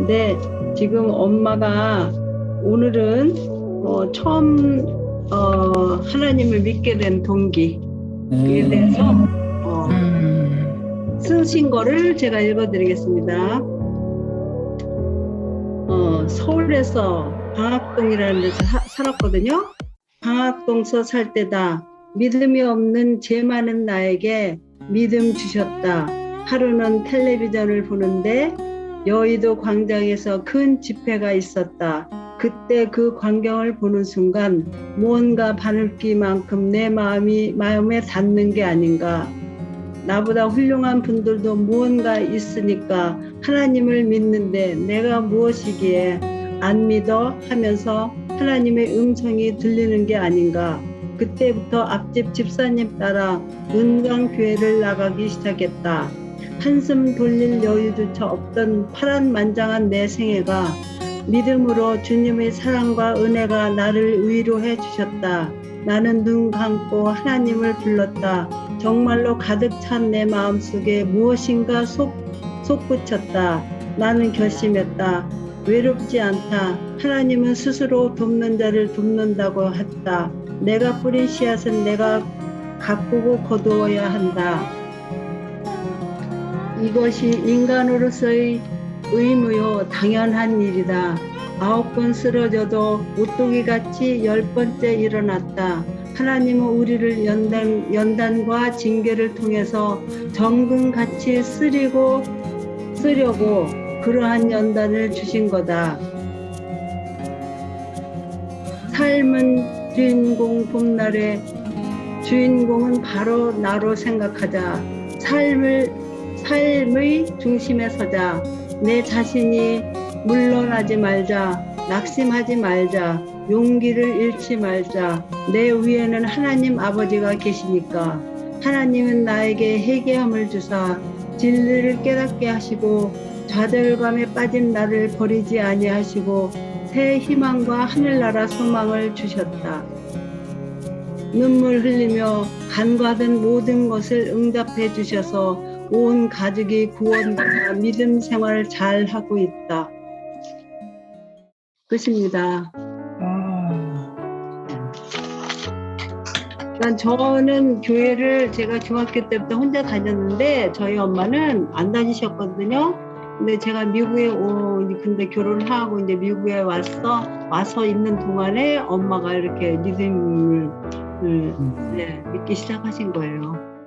근데 지금 엄마가 오늘은 어, 처음 어, 하나님을 믿게 된 동기에 대해서 어, 음. 쓰신 거를 제가 읽어드리겠습니다. 어, 서울에서 방학동이라는 데서 사- 살았거든요. 방학동서 살 때다. 믿음이 없는 죄 많은 나에게 믿음 주셨다. 하루는 텔레비전을 보는데 여의도 광장에서 큰 집회가 있었다. 그때 그 광경을 보는 순간 무언가 바늘기만큼 내 마음이 마음에 닿는 게 아닌가. 나보다 훌륭한 분들도 무언가 있으니까 하나님을 믿는데 내가 무엇이기에 안 믿어 하면서 하나님의 음성이 들리는 게 아닌가. 그때부터 앞집 집사님 따라 은강 교회를 나가기 시작했다. 한숨 돌릴 여유조차 없던 파란만장한 내 생애가 믿음으로 주님의 사랑과 은혜가 나를 위로해 주셨다. 나는 눈 감고 하나님을 불렀다. 정말로 가득 찬 내 마음 속에 무엇인가 속, 솟구쳤다. 나는 결심했다. 외롭지 않다. 하나님은 스스로 돕는 자를 돕는다고 했다. 내가 뿌린 씨앗은 내가 가꾸고 거두어야 한다. 이것이 인간으로서의 의무요 당연한 일이다. 아홉 번 쓰러져도 오뚜기 같이 열 번째 일어났다. 하나님은 우리를 연단, 연단과 징계를 통해서 정금같이 쓰리고 쓰려고 그러한 연단을 주신 거다. 삶은 주인공 봄날에 주인공은 바로 나로 생각하자. 삶을 삶의 중심에 서자. 내 자신이 물러나지 말자. 낙심하지 말자. 용기를 잃지 말자. 내 위에는 하나님 아버지가 계시니까. 하나님은 나에게 회개함을 주사 진리를 깨닫게 하시고 좌절감에 빠진 나를 버리지 아니하시고 새 희망과 하늘나라 소망을 주셨다. 눈물 흘리며 간과된 모든 것을 응답해 주셔서 온 가족이 구원받아 믿음 생활을 잘 하고 있다. 끝입니다. 아, 그러니까 저는 교회를 제가 중학교 때부터 혼자 다녔는데 저희 엄마는 안 다니셨거든요. 근데 제가 미국에 오 근데 결혼을 하고 이제 미국에 왔어 와서 있는 동안에 엄마가 이렇게 믿음을 네, 믿기 시작하신 거예요.